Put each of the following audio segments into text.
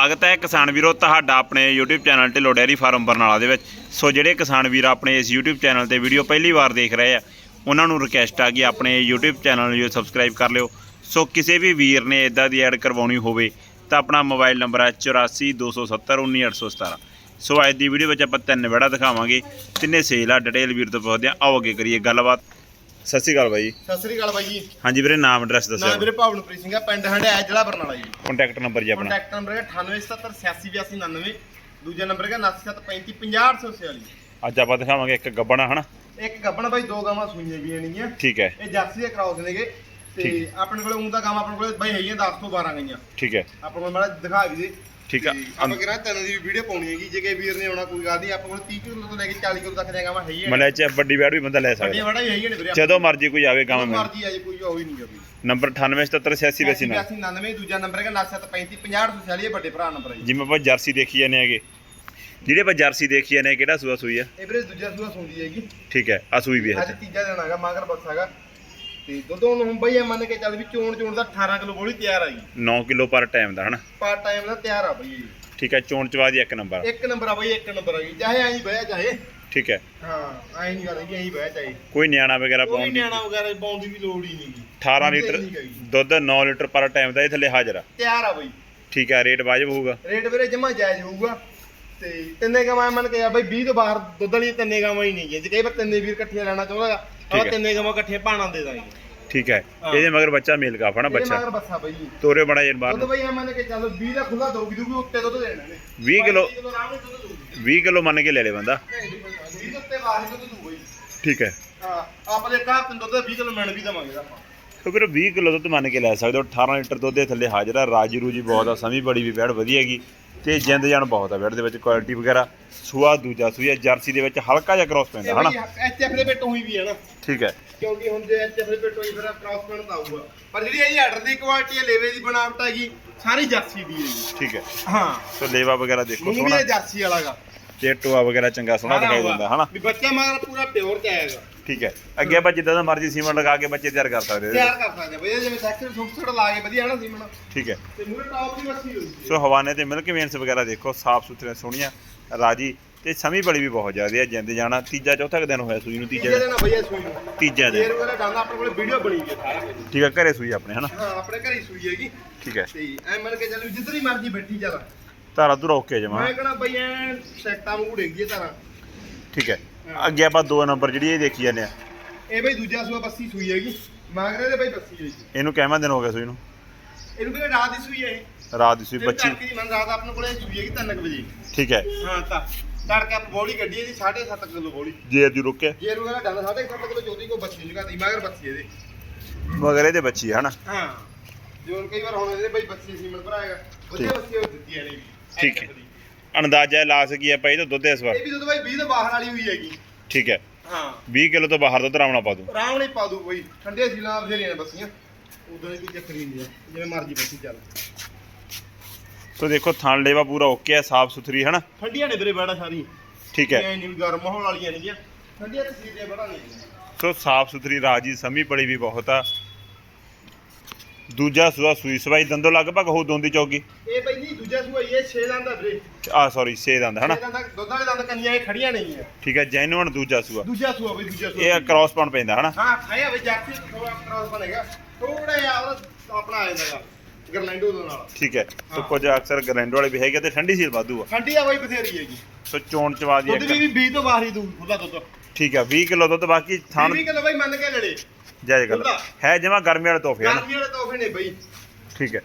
ਸਵਾਗਤ ਹੈ ਕਿਸਾਨ ਵੀਰੋ ਤੁਹਾਡਾ ਆਪਣੇ YouTube channel Dhillon dairy farm Barnala ਦੇ ਵਿੱਚ। ਸੋ ਜਿਹੜੇ ਕਿਸਾਨ ਵੀਰ ਆਪਣੇ ਇਸ YouTube ਚੈਨਲ ਤੇ ਵੀਡੀਓ ਪਹਿਲੀ ਵਾਰ ਦੇਖ ਰਹੇ ਆ, ਉਹਨਾਂ ਨੂੰ ਰਿਕਵੈਸਟ ਆ ਕਿ ਆਪਣੇ YouTube ਚੈਨਲ ਨੂੰ ਸਬਸਕ੍ਰਾਈਬ ਕਰ ਲਿਓ। ਸੋ ਕਿਸੇ ਵੀ ਵੀਰ ਨੇ ਇਦਾਂ ਦੀ ਐਡ ਕਰਵਾਉਣੀ ਹੋਵੇ, ਤਾਂ ਆਪਣਾ ਮੋਬਾਈਲ ਨੰਬਰ ਹੈ 8427191817 ਸੋ ਅੱਜ ਦੀ ਵੀਡੀਓ ਵਿੱਚ ਆਪਾਂ ਤਿੰਨ ਵਿੜਾ ਦਿਖਾਵਾਂਗੇ। ਤਿੰਨੇ ਸੇਲ ਆ ਡਿਟੇਲ ਵੀਰ ਤੋਂ ਪੁੱਛਦੇ ਆ। ਆਓ ਅੱਗੇ ਕਰੀਏ ਗੱਲਬਾਤ। ਸਤਿ ਸ਼੍ਰੀ ਅਕਾਲ ਬਾਈ ਜੀ। ਸਤਿ ਸ੍ਰੀ ਅਕਾਲ ਬਾਈ ਜੀ। ਹਾਂਜੀ ਵੀਰੇ ਨਾਮ ਐਡਰੈਸ ਨਾਮ ਦੱਸਿਓ ਵੀਰੇ ਭਾਵਨਪ੍ਰੀਤ ਸਿੰਘ ਆ ਪਿੰਡ ਹੰਡਿਆ ਜ਼ਿਲ੍ਹਾ ਬਰਨਾਲਾ ਜੀ। ਕੰਟੈਕਟ ਨੰਬਰ ਜੀ ਆਪਣਾ। ਕੰਟੈਕਟ ਨੰਬਰ ਹੈ 9877868299 ਦੂਜਾ ਨੰਬਰ ਹੈ 9735500846 ਅੱਜ ਆਪਾਂ ਦਿਖਾਵਾਂਗੇ ਇੱਕ ਗੱਬਣਾ ਹਨਾ? ਇੱਕ ਗੱਬਣ ਬਾਈ ਦੋ ਗਾਵਾਂ ਸੂਈਆਂ ਵੀ ਨੇਗੀਆਂ ਠੀਕ ਹੈ। ਇਹ ਜਰਸੀ ਦੇ ਕਰਾਉਸ ਨੇਗੇ। ਤੇ। ਆਪਣੇ ਕੋਲੇ ਊਂ ਤਾਂ ਗਾਵਾਂ ਆਪਣੇ ਕੋਲੇ ਬਾਈ ਹੈਗੀਆਂ 10 ਤੋਂ 12 ਗਈਆਂ। ਠੀਕ ਹੈ। ਆਪਣੇ ਕੋਲ ਮਾੜਾ ਦਿਖਾ ਵੀ ਦੇ। ਠੀਕ ਆ ਆਪਾਂ ਕਿਹੜਾ ਤਿੰਨ ਦੀ ਵੀਡੀਓ ਪਾਉਣੀ ਹੈਗੀ ਜੇ ਕਿ ਵੀਰ ਨੇ ਆਉਣਾ ਕੋਈ ਗੱਲ ਨਹੀਂ ਆਪਣੇ ਕੋਲ 30 ਕਿਲੋ ਤੋਂ ਲੈ ਕੇ 40 ਕਿਲੋ ਤੱਕ ਦੀਆਂ ਗਾਵਾਂ ਹੈਗੀਆਂ। ਨੇ। ਮਲੇ ਚ ਵੱਡੀ ਬੈੜ ਵੀ ਬੰਦਾ ਲੈ ਸਕਦਾ। ਵੜਾ ਵੀ ਹੈਗੀਆਂ ਨੇ ਵੀਰੇ ਜਦੋਂ ਮਰਜ਼ੀ ਕੋਈ ਆਵੇ ਗਾਵਾਂ ਮਿਲ ਮਰਜ਼ੀ ਆ ਜੀ ਕੋਈ ਉਹ ਹੀ ਨਹੀਂ ਗਾ ਨੰਬਰ 987786 ਨਾਲ। 99 ਦੂਜਾ ਨੰਬਰ ਹੈਗਾ 9735500846 ਇਹ ਵੱਡੇ ਭਰਾ ਨੰਬਰ ਹੈ ਜਿਵੇਂ ਆਪਾਂ ਜਰਸੀ ਦੇਖੀ ਜਾਂਦੇ ਹੈਗੇ। ਜਿਹੜੇ ਆਪਾਂ ਜਰਸੀ ਦੇਖੀ ਜਾਂਦੇ ਕਿਹੜਾ ਸੂਆ ਸੂਈ ਆ? ਇਹ ਵੀਰੇ ਦੂਜਾ ਸੂਆ ਸੁਣਦੀ ਹੈਗੀ। ਠੀਕ ਹੈ ਆ ਸੂਈ ਵੀ ਹੈ ਅੱਜ ਤੀਜਾ ਦਿਨ ਹੈਗਾ ਮਾਗਰ ਬੱਸ ਹੈਗਾ। ਤੇ ਦੁੱਧ ਹੁਣ ਹੁਣ ਬਈ ਇਹ ਮੰਨ ਕੇ ਚੱਲ ਵੀ ਚੋਣ ਚੋਣ ਦਾ 18 ਕਿਲੋ ਬੋਲੀ ਤਿਆਰ ਆ ਜੀ। 9 ਕਿਲੋ ਪਰ ਟਾਈਮ ਦਾ ਹਨਾ? ਪਾਰ ਟਾਈਮ ਦਾ ਤਿਆਰ ਆ ਬਈ। ਠੀਕ ਹੈ ਚੋਣ ਚਵਾ ਦੀ ਇੱਕ ਨੰਬਰ ਇੱਕ ਨੰਬਰ ਆ ਬਈ ਇੱਕ ਨੰਬਰ ਆ ਜੀ। ਚਾਹੇ ਐਂ ਬਹਿ ਚਾਹੇ ਠੀਕ ਹੈ ਹਾਂ ਐਂ ਨਹੀਂ ਗੱਲ ਹੈਗੀ ਐਂ ਬਹਿ ਚਾਹੇ ਕੋਈ ਨਿਆਣਾ ਵਗੈਰਾ ਪਾਉਣ ਦੀ ਨਿਆਣਾ ਵਗੈਰਾ ਪਾਉਣ ਦੀ ਵੀ ਲੋੜ ਹੀ ਨਹੀਂ ਗੀ 18 ਲੀਟਰ ਦੁੱਧ 9 ਲੀਟਰ ਪਰ ਟਾਈਮ ਦਾ ਇਹ ਥੱਲੇ ਹਾਜ਼ਰ ਆ। ਤਿਆਰ ਆ ਬਈ। ਠੀਕ ਹੈ ਰੇਟ ਵਾਜਬ ਹੋਊਗਾ। ਰੇਟ ਵੀਰੇ ਜਮਾ ਜਾਇਜ਼ ਹੋਊਗਾ। ਤੇ ਤਿੰਨੇ ਗਾਵਾਂ ਮੰਨ ਕੇ ਆ ਬਈ 20 ਤੋਂ ਬਾਹਰ ਦੁੱਧ ਵਾਲੀ ਤਿੰਨੇ ਗਾਵਾਂ ਹੀ ਨਹੀਂ ਜੇ ਕਈ ਵਾਰ ਤਿੰਨੇ ਵੀਰ ਇਕੱਠੀਆਂ ਲੈਣਾ ਚਾਹੁੰਦਾ ਠੀਕ ਆਪਾਂ ਹੈ। ਤਿੰਨੇ ਗਾਵਾਂ ਇਕੱਠੀਆਂ ਪਾਣਾ ਦੇ ਦਾਂਗੇ। ਠੀਕ ਹੈ। ਹਾਂ। ਇਹਦੇ ਮਗਰ ਬੱਚਾ ਮੇਲ ਕਾਫਾ ਨਾ ਇਹਦੇ ਬੱਚਾ। ਮਗਰ ਬੱਸਾ ਬਈ। ਤੋਰੇ ਬੜਾ ਜਨ ਬਾਹਰ ਦੁੱਧ ਨੂੰ। ਬਈ ਆ ਮੰਨ ਕੇ ਚੱਲ 20 ਦਾ ਖੁੱਲਾ ਦੋਗੀ ਦੂਗੀ ਉੱਤੇ ਦੁੱਧ ਦੇਣਾ ਨੇ 20 ਕਿਲੋ 22 ਕਿਲੋ ਆਰਾਮ ਨਾਲ ਦੁੱਧ ਦਊਗੀ। 20 ਕਿਲੋ ਮੰਨ ਕੇ ਲੈ ਲੈ ਬੰਦਾ। 20 ਉੱਤੇ ਬਾਹਰ ਦੁੱਧ ਦਊ ਬਈ। ਠੀਕ ਹੈ। ਹਾਂ ਆਪਾਂ ਦੇ ਕਾਹ ਤੇ ਦੁੱਧ 20 ਕਿਲੋ ਮਿਣ ਵੀ ਦਵਾਂਗੇ ਆਪਾਂ। ਕਿਉਂਕਿ ਵੀਰੇ 20 ਕਿਲੋ ਦੁੱਧ ਮੰਨ ਕੇ ਲੈ ਸਕਦੇ ਹੋ। 18 ਲੀਟਰ ਦੁੱਧ ਦੇ ਥੱਲੇ ਹਾਜ਼ਰ ਆ। ਰਾਜੀ ਰੂਜੀ ਬਹੁਤ ਆ ਸਮੀ ਬੜੀ ਵੀ ਬੈੜ ਵਧੀਆ ਹੈਗੀ। ਤੇ ਜਿੰਦ ਜਾਨ ਬਹੁਤ ਆ ਬੈੜ ਦੇ ਵਿੱਚ ਕੁਆਲਿਟੀ ਵਗੈਰਾ ਸੂਆ ਦੂਜਾ ਸੂਆ ਜਰਸੀ ਦੇ ਵਿੱਚ ਹਲਕਾ ਜਿਹਾ ਕ੍ਰੋਸ ਪੈਂਦਾ ਹਨਾ? ਐਚਐਫ ਦੇ ਪੇਟੋਂ ਹੀ ਵੀ ਹੈ ਨਾ। ਠੀਕ ਹੈ। ਕਿਉਂਕਿ ਹੁਣ ਜੇ ਐਚਐਫ ਦੇ ਪੇਟੋਂ ਹੀ ਫਿਰ ਕ੍ਰਾਸ ਪੈਣ ਤਾਂ ਆਊਗਾ। ਪਰ ਜਿਹੜੀ ਇਹਦੀ ਆਰਡਰ ਦੀ ਕੁਆਲਿਟੀ ਹੈ ਲੇਵੇ ਦੀ ਬਣਾਵਟ ਹੈਗੀ ਸਾਰੀ ਜਰਸੀ ਦੀ ਹੈ ਠੀਕ ਹੈ। ਹਾਂ। ਸੋ ਲੇਵਾ ਵਗੈਰਾ ਦੇਖੋ ਸੋਹਣਾ। ਇਹ ਜਰਸੀ ਵਾਲਾਗਾ ਤੇ ਟੋਆ ਵਗੈਰਾ ਚੰਗਾ ਸੋਹਣਾ ਦਿਖਾਈ ਦਿੰਦਾ ਹਨਾ? ਵੀ ਬੱਚਾ ਮਗਰ ਪੂਰਾ ਪਿਓਰ ਚ ਆਏਗਾ। ਠੀਕ ਹੈ। ਅੱਗੇ ਆਪਾਂ ਜਿੱਦਾਂ ਦਾ ਮਰਜ਼ੀ ਸੀਮੈਂਟ ਲਗਾ ਕੇ ਬੱਚੇ ਤਿਆਰ ਕਰ ਸਕਦੇ ਤਿਆਰ ਹਾਂ ਕਰ ਸਕਦੇ ਬਈ ਜਿਵੇਂ ਸੈਕਸ਼ਨ ਸੁਕਸੜ ਲਾ ਕੇ ਵਧੀਆ ਹੈ ਨਾ ਸੀਮਨ? ਠੀਕ ਹੈ। ਤੇ ਮੂਰੇ ਟੌਪ ਦੀ ਮੱਛੀ ਹੋਈ ਸੋ। ਹਵਾਨੇ ਤੇ ਮਿਲਕ ਵੇਨਸ ਵਗੈਰਾ ਦੇਖੋ ਸਾਫ਼ ਸੁਥਰੇ ਸੋਹਣੀਆਂ ਰਾਜੀ ਤੇ ਸਮੀ ਬੜੀ ਵੀ ਬਹੁਤ ਜ਼ਿਆਦਾ ਹੈ ਜਿੰਦ ਜਾਣਾ। ਤੀਜਾ ਚੌਥਾ ਦਿਨ ਹੋਇਆ ਸੂਈ ਨੂੰ ਤੀਜਾ ਤੀਜੇ ਦਿਨ ਸੂਈ ਨੂੰ। ਤੀਜਾ ਫੇਰ ਵਾਲਾ ਡਾਂਗਾ ਆਪਣੇ ਕੋਲੇ ਵੀਡੀਓ ਬਣੀ ਗਈ ਸਾਰਾ ਠੀਕ ਹੈ ਘਰੇ ਸੂਈ ਆਪਣੇ ਹਨਾ? ਹਾਂ ਆਪਣੇ ਘਰੇ ਹੀ ਸੂਈ ਹੈਗੀ। ਠੀਕ ਹੈ। ਤੇ ਐ ਮੰਨ ਕੇ ਚੱਲ ਜਿੱਧਰ ਮਰਜ਼ੀ ਬੈਠੀ ਚੱਲ। ਧਾਰਾ ਧੁਰਾ ਓਕੇ ਜਮਾ। ਮੈਂ ਕਹਣਾ ਬਈ ਐ ਸੈਟਾਂ ਨੂੰ ਘੁੜੇਗੀ ਤਾਰਾਂ। ਠੀਕ ਹੈ। ਅੱਗੇ ਆਪਾਂ ਦੋ ਨੰਬਰ ਜਿਹੜੀ ਇਹ ਦੇਖੀ ਜਾਂਦੇ ਆ। ਇਹ ਬਈ ਦੂਜਾ ਸੂਆ ਬੱਸੀ ਸੂਈ ਹੈਗੀ ਮਾਗਰੇ ਦੇ ਬਈ ਬੱਸੀ ਹੈਗੀ ਇਹਨੂੰ ਕਿੰਨਾ ਦਿਨ ਹੋ ਗਿਆ ਸੂਈ ਨੂੰ? ਇਹਨੂੰ ਕਿਹੜੇ ਰਾਤ ਦੀ ਸੂਈ ਹੈ ਇਹ। ਰਾਤ ਦੀ ਸੂਈ 25 ਤੜਕੇ ਦੀ ਮਨ ਰਾਤ ਆਪਣੇ ਕੋਲੇ ਸੂਈ ਹੈਗੀ 3 ਵਜੇ। ਠੀਕ ਹੈ। ਹਾਂ ਤਾਂ ਤੜਕੇ ਆਪ ਬੋਲੀ ਗੱਡੀ ਇਹਦੀ 7.5 ਕਿਲੋ ਬੋਲੀ। ਜੇ ਜੀ ਰੁਕਿਆ ਜੇ ਰੂ ਵਾਲਾ ਡੰਡ 7.5 ਕਿਲੋ ਜੋਦੀ ਕੋ ਬੱਸੀ ਜਗਾਤੀ ਮਾਗਰ ਬੱਸੀ ਇਹਦੇ। ਮਗਰ ਇਹਦੇ ਬੱਚੀ ਹੈ ਹਨਾ? ਹਾਂ। ਜੋ ਕਈ ਵਾਰ ਹੁਣ ਇਹਦੇ ਬਈ ਬੱਸੀ ਸੀਮਨ ਭਰਾਏਗਾ ਉਹਦੇ ਉਹ ਦਿੱਤੀ ਹੈ ਨੇ ਠੀਕ ਹੈ। ਅੰਦਾਜ਼ਾ ਲਾ ਸਕੀਏ ਆਪਾਂ ਇਹ ਤਾਂ ਦੁੱਧ ਇਸ ਵਾਰ। ਇਹ ਵੀ ਦੁੱਧ ਬਈ 20 ਤੋਂ ਬਾਹਰ ਵਾਲੀ ਹੋਈ ਹੈਗੀ। ਠੀਕ ਹੈ। ਹਾਂ। 20 ਕਿਲੋ ਤੋਂ ਬਾਹਰ ਦੁੱਧ ਰਾਵਣਾ ਪਾ ਦੂੰ ਆਰਾਮ ਨਾਲ ਹੀ ਪਾ ਦੂ ਬਈ। ਠੰਡੇ ਸੀਲਾਂ ਬਥੇਰੀਆਂ ਨੇ ਬੱਸੀਆਂ। ਉਦੋਂ ਦੀ ਕੋਈ ਚੱਕਰ ਹੀ ਨਹੀਂ ਹੈ ਜਿਵੇਂ ਮਰਜ਼ੀ ਬੱਸੀ ਚੱਲ। ਸੋ ਦੇਖੋ ਥਣ ਲੇਵਾ ਪੂਰਾ ਓਕੇ ਹੈ ਸਾਫ਼ ਸੁਥਰੀ ਹਨਾ? ਠੰਡੀਆਂ ਨੇ ਵੀਰੇ ਬੜਾ ਸਾਰੀ। ਠੀਕ ਹੈ। ਐ ਨਹੀਂ ਗਰਮ ਮਾਹੌਲ ਵਾਲੀਆਂ ਨਹੀਂ ਗਿਆ ਠੰਡੀਆਂ ਤਸੀਰੀਆਂ ਬੜਾ ਨਹੀਂ ਸੋ ਸਾਫ਼ ਸੁਥਰੀ ਰਾਜੀ ਸਮੀ ਪੜੀ ਵੀ ਬਹੁਤ ਆ। ਦੂਜਾ ਸੂਆ ਸੂਈ ਸਵਾਈ ਦੰਦੋ ਲਗਭਗ ਹੋ ਦੋਂਦੀ ਚੌਗੀ। ਇਹ ਬਈ ਜੀ ਦੂਜਾ ਸੂਆ ਇਹ 6 ਦੰਦ ਦਾ ਵੀਰੇ। ਆ ਸੌਰੀ 6 ਦੰਦ ਹਨਾ? ਛੇ ਦੰਦ ਦੁੱਧ ਵਾਲੇ ਦੰਦ ਕੰਨੀਆਂ ਇਹ ਖੜੀਆਂ ਨਹੀਂ ਆ ਠੀਕ ਹੈ ਜੈਨੂਨ ਦੂਜਾ ਸੂਆ। ਦੂਜਾ ਸੂਆ ਬਈ ਦੂਜਾ ਸੂਆ। ਇਹ ਕ੍ਰਾਸ ਪਾਉਣ ਪੈਂਦਾ ਹਨਾ? ਹਾਂ ਖਾਇਆ ਬਈ ਜਾਤੀ ਥੋੜਾ ਕ੍ਰਾਸ ਬਣੇਗਾ ਥੋੜਾ ਜਿਹਾ ਉਹਦਾ ਆਪਣਾ ਆ ਜਾਂਦਾਗਾ ਗਰਲੈਂਡੋ ਦੇ ਨਾਲ। ਠੀਕ ਹੈ ਸੋ ਹਾਂ। ਕੁਝ ਅਕਸਰ ਗਰੈਂਡ ਵਾਲੇ ਵੀ ਹੈਗੇ ਤੇ ਠੰਡੀ ਸੀਲ ਵਾਧੂ ਆ। ਠੰਡੀ ਆ ਬਈ ਬਥੇਰੀ ਹੈਗੀ ਸੋ ਚੋਣ ਚਵਾ ਦੀ ਦੁੱਧ ਵੀ ਇੱਕ। 20 ਤੋਂ ਬਾਹਰ ਹੀ ਦੂ ਖੁੱਲਾ ਦੁੱਧ। ਠੀਕ ਹੈ 20 ਕਿਲੋ ਦੁੱਧ ਬਾਕੀ ਥਣ 20 ਕਿਲੋ ਬਈ ਮੰਨ ਕੇ ਲੜੇ ਜਾਇਜ਼ ਗੱਲ। ਹੈ ਜਮਾ ਗਰਮੀ ਵਾਲੇ ਤੋਹਫੇ ਹਨ ਗਰਮੀ ਵਾਲੇ ਤੋਹਫੇ ਨੇ ਬਈ। ਠੀਕ ਹੈ।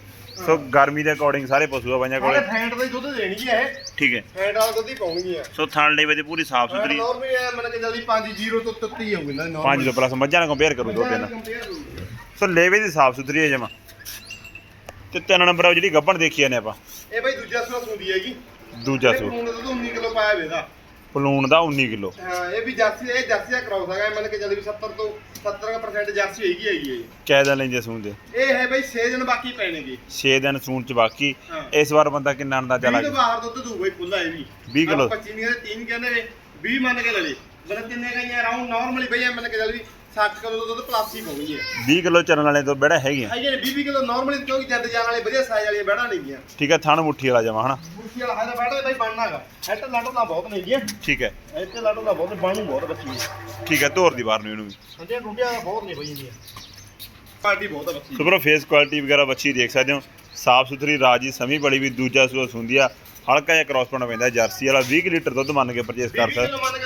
ਸੋ ਗਰਮੀ ਦੇ ਅਕੋਰਡਿੰਗ ਸਾਰੇ ਪਸ਼ੂ ਆ ਬਾਈਆਂ ਸਾਰੇ ਕੋਲੇ ਫੈਂਟ ਦਾ ਹੀ ਦੁੱਧ ਦੇਣਗੇ ਇਹ। ਠੀਕ ਹੈ। ਫੈਂਟ ਵਾਲਾ ਦੁੱਧ ਹੀ ਪਾਉਣਗੇ ਸੋ ਥਣ ਲਈ ਦੀ ਪੂਰੀ ਸਾਫ਼ ਸੁਥਰੀ। ਨੋਰਮਲ ਹੈ ਮੰਨ ਕੇ ਜਲਦੀ 5 0 ਤੋਂ ਤੱਤੀ ਹੋਊਗੀ ਨਾ ਪੰਜ ਤੋਂ ਪਲੱਸ ਮੱਝਾਂ ਨਾਲ ਕੰਪੇਅਰ ਕਰੂ ਦੋ ਤਿੰਨ ਸੋ ਲੇਵੇ ਦੀ ਸਾਫ਼ ਸੁਥਰੀ ਹੈ ਜਮਾ। ਤੇ ਤਿੰਨ ਨੰਬਰ ਆ ਜਿਹੜੀ ਗੱਬਣ ਦੇਖੀ ਜਾਂਦੇ ਆਪਾਂ। ਇਹ ਬਈ ਦੂਜਾ ਸੂਆ ਸੁੰਦੀ ਹੈਗੀ। ਦੂਜਾ ਇਹ ਸੂ ਖੂਨ ਦਾ ਦੁੱਧ 19 ਕਿਲੋ ਪਾਇਆ ਵੇਦਾ ਪਲੂਣ ਦਾ 19 ਕਿਲੋ। ਹਾਂ ਇਹ ਵੀ ਜਰਸੀ ਇਹ ਜਰਸੀ ਦਾ ਕਰਾਉ ਹੈਗਾ ਮੰਨ ਕੇ ਚੱਲ ਵੀ 70 ਤੋਂ 70% ਜਰਸੀ ਹੈਗੀ ਹੈਗੀ ਇਹ। ਕੈਦਾ ਲੈਂਦੇ ਸੂਣ ਦੇ। ਇਹ ਹੈ ਬਈ 6 ਦਿਨ ਬਾਕੀ ਪੈਣਗੇ। 6 ਦਿਨ ਸੂਣ ਚ ਬਾਕੀ। ਹਾਂ। ਇਸ ਵਾਰ ਬੰਦਾ ਕਿੰਨਾ ਅੰਦਾਜ਼ਾ 20 ਲੱਗ ਤੋਂ ਬਾਹਰ ਦੁੱਧ ਦੂ ਬਈ ਖੁੱਲਾ ਇਹ ਵੀ। 20 ਕਿਲੋ। 25 ਨਹੀਂ ਕਹਿੰਦੇ 3 ਕਹਿੰਦੇ ਨੇ 20 ਮੰਨ ਕੇ ਲੈ ਲਈ ਬਲ ਤਿੰਨੇ ਗਈਆਂ ਰਾਉਂਡ ਨਾਰਮਲੀ ਬਈ ਇਹ ਮੰਨ ਕੇ ਚੱਲ ਵੀ 60 ਕਿਲੋ ਦਾ ਦੁੱਧ ਪਲੱਸ ਹੀ ਪਾਉਣੀ ਹੈ 20 ਕਿਲੋ ਚਰਨ ਵਾਲੇ ਤੋਂ ਬੜਾ ਹੈਗੀਆਂ ਹੈਗੇ ਨੇ 20 ਕਿਲੋ ਨਾਰਮਲੀ ਕਿਉਂਕਿ ਜੰਦ ਜਾਨ ਵਾਲੇ ਵਧੀਆ ਸਾਈਜ਼ ਵਾਲੀਆਂ ਬਹਿਣਾ ਨਹੀਂ ਗੀਆਂ ਠੀਕ ਹੈ ਥਣ ਮੁੱਠੀ ਵਾਲਾ ਜਮਾ ਹਨਾ? ਮੁਰਗੀ ਵਾਲਾ ਹੈ ਤਾਂ ਬੈਠਾ ਬਾਈ ਬਣਨਾਗਾ ਹੈਟ ਲਾਟੋ ਦਾ ਬਹੁਤ ਨਹੀਂ ਗੀਆਂ ਠੀਕ ਹੈ ਇੱਥੇ ਲਾਟੋ ਦਾ ਬਹੁਤ ਬਣੂ ਬਹੁਤ ਬੱਚੀ ਹੈ ਠੀਕ ਹੈ ਧੋਰ ਦੀ ਬਾਹਰ ਨੂੰ ਇਹਨੂੰ ਵੀ। ਹੰਡੇ ਟੁੱਟਿਆ ਬਹੁਤ ਨਹੀਂ ਬਈ ਇਹਦੀਆਂ। ਪਾਰਟੀ ਬਹੁਤ ਹੈ ਬੱਚੀ ਸੋ ਭਰਾ ਫੇਸ ਕੁਆਲਿਟੀ ਵਗੈਰਾ ਬੱਚੀ ਦੇਖ ਸਕਦੇ ਹੋ। ਸਾਫ਼ ਸੁਥਰੀ ਰਾਜੀ ਸਮੀ ਬੜੀ ਵੀ ਦੂਜਾ ਸੂਆ ਸੁੰਦੀ ਆ। ਹਲਕਾ ਜਿਹਾ ਕ੍ਰਾਸ ਪਾਉਣਾ ਪੈਂਦਾ ਜਰਸੀ ਵਾਲਾ 20 ਕੁ ਲੀਟਰ ਦੁੱਧ ਮੰਨ ਕੇ ਪਰਚੇਸ ਕਰ 20 ਸਕਦੇ ਮੰਨ ਕੇ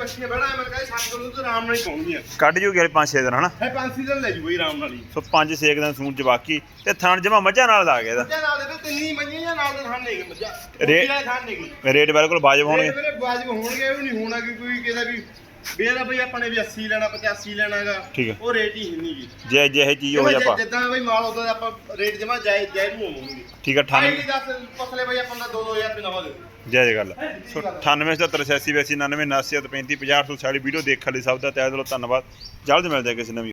ਬੱਚੀਆਂ ਬਹਿਣਾ ਮੈਂ ਕਹਿੰਦਾ 60 ਕਿਲੋ ਦੁੱਧ ਆਰਾਮ ਨਾਲ ਹੀ ਪਾਉਣਗੀਆਂ ਕੱਢ ਜੂਗੀ ਹਲੇ 5-6 ਦਿਨ ਹਨਾ? ਹੈ ਪੰਜ ਸੀਜ਼ਨ ਲੈ ਜੂ ਬਈ ਆਰਾਮ ਨਾਲ ਹੀ। ਸੋ 5-6 ਦਿਨ ਸੂਣ ਚ ਬਾਕੀ ਤੇ ਥਣ ਜਮਾ ਮੱਝਾਂ ਨਾਲ ਦਾ ਗਿਆ ਇਹਦਾ। ਮੱਝਾਂ ਨਾਲ ਦੇ ਤਿੰਨੀ ਮੰਜੀਆਂ ਜਾਂ ਨਾਲ ਦੇ ਖਾਣ ਨੇਗੇ ਮੱਝਾਂ। ਰੇ- ਰੇਟ ਖਾਣ ਨੇਗੀ ਰੇਟ ਬਿਲਕੁਲ ਵਾਜਬ ਹੋਣਗੇ। ਮੇਰੇ ਵਾਜਬ ਹੋਣਗੇ ਉਹ ਨਹੀਂ ਹੋਣਾ ਕਿ ਕੋਈ ਕਿਹਦਾ ਵੀ ਬੇਰਾ ਬਈ ਆਪਾਂ ਨੇ ਵੀ 80 ਲੈਣਾ 85 ਲੈਣਾਗਾ। ਠੀਕ ਹੈ। ਉਹ ਰੇਟ ਹੀ ਨਹੀਂ ਗੀ ਜੇ ਜਿਹੇ ਚੀਜ਼ ਹੋ ਜਾ ਆਪਾਂ। ਜਿੱਦਾਂ ਬਈ ਮਾਲ ਉਦੋਂ ਦਾ ਆਪਾਂ ਰੇਟ ਜਮਾ ਜਾਇਜ਼ ਜਾਇਜ਼ ਨੂੰ ਹੋਵਾਂਗੇ ਠੀਕ ਹੈ 98 ਆਈ ਦੱਸ ਪਸਲੇ ਬਈ ਆਪਾਂ ਦਾ 2-2000 ਰੁਪਏ ਨਵਾਂ ਦੇ ਜੈ ਜੈ ਗੱਲ ਸੋ 98 77 86 82 99 79 35 50 ਤੋਂ ਸਾਡੀ ਵੀਡੀਓ ਦੇਖਣ ਲਈ ਸਭ ਦਾ ਤਹਿ ਦਿਲੋਂ ਧੰਨਵਾਦ। ਜਲਦ ਮਿਲਦੇ ਹਾਂ ਕਿਸੇ ਨਵੀਂ